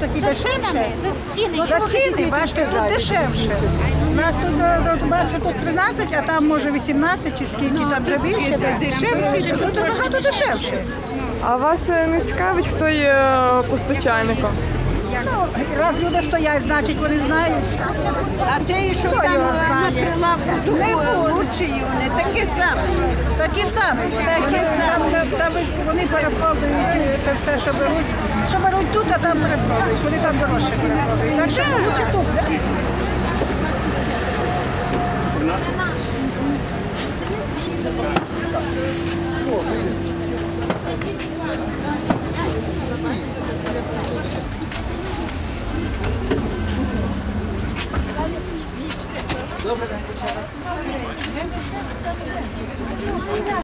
такі За цінами, за ціни. За ціни, бачите, тут дешевше. У нас тут, е, от, бачу, тут 13, а там може 18 чи скільки, там вже більше. Дешевше, тут набагато дешевше. А вас е, не цікавить, хто є е, постачальником? Ну, раз люди стоять, значить вони знають. А те, що Хто там його на знає? прилавку Не духу буде. лучші, вони такі самі. Такі самі. Такі самі. Там вони перепродають це все, що беруть. Що беруть тут, а там перепродають. Вони там дорожче перепродають. Так що ну, лучше тут. Добрий день.